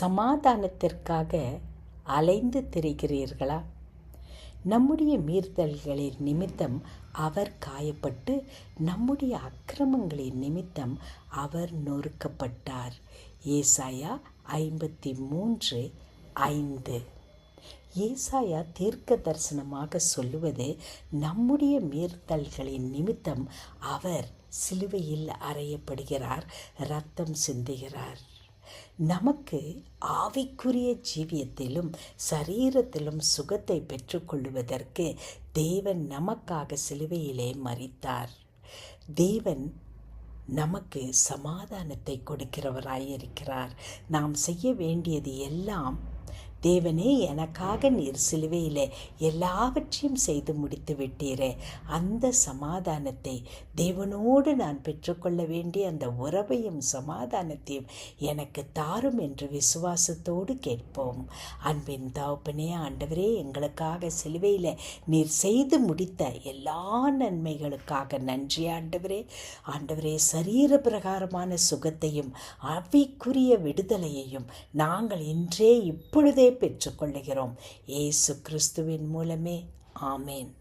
சமாதானத்திற்காக அலைந்து திரிகிறீர்களா? நம்முடைய மீறுதல்களின் நிமித்தம் அவர் காயப்பட்டு நம்முடைய அக்கிரமங்களின் நிமித்தம் அவர் நொறுக்கப்பட்டார். ஏசாயா ஐம்பத்தி மூன்று ஐந்து. ஏசாயா தீர்க்க தரிசனமாக சொல்லுவது நம்முடைய மீறுதல்களின் நிமித்தம் அவர் சிலுவையில் அறையப்படுகிறார் ரத்தம் சிந்துகிறார். நமக்கு ஆவிக்குரிய ஜீவியத்திலும் சரீரத்திலும் சுகத்தை பெற்றுக்கொள்வதற்கு தேவன் நமக்காக சிலுவையிலே மறித்தார் தேவன் நமக்கு சமாதானத்தை கொடுக்கிறவராயிருக்கிறார். நாம் செய்ய வேண்டியது எல்லாம் தேவனே எனக்காக நீர் சிலுவையில் எல்லாவற்றையும் செய்து முடித்து விட்டீரே. அந்த சமாதானத்தை தேவனோடு நான் பெற்றுக்கொள்ள வேண்டிய அந்த உறவையும் சமாதானத்தையும் எனக்கு தாரும் என்று விசுவாசத்தோடு கேட்போம். அன்பின் தாவப்பனே ஆண்டவரே எங்களுக்காக சிலுவையில் நீர் செய்து முடித்த எல்லா நன்மைகளுக்காக நன்றி ஆண்டவரே. ஆண்டவரே சரீர பிரகாரமான சுகத்தையும் அவைக்குரிய விடுதலையையும் நாங்கள் இன்றே இப்பொழுதே பெற்றுக்கொள்ளுகிறோம். இயேசு கிறிஸ்துவின் மூலமே. ஆமேன்.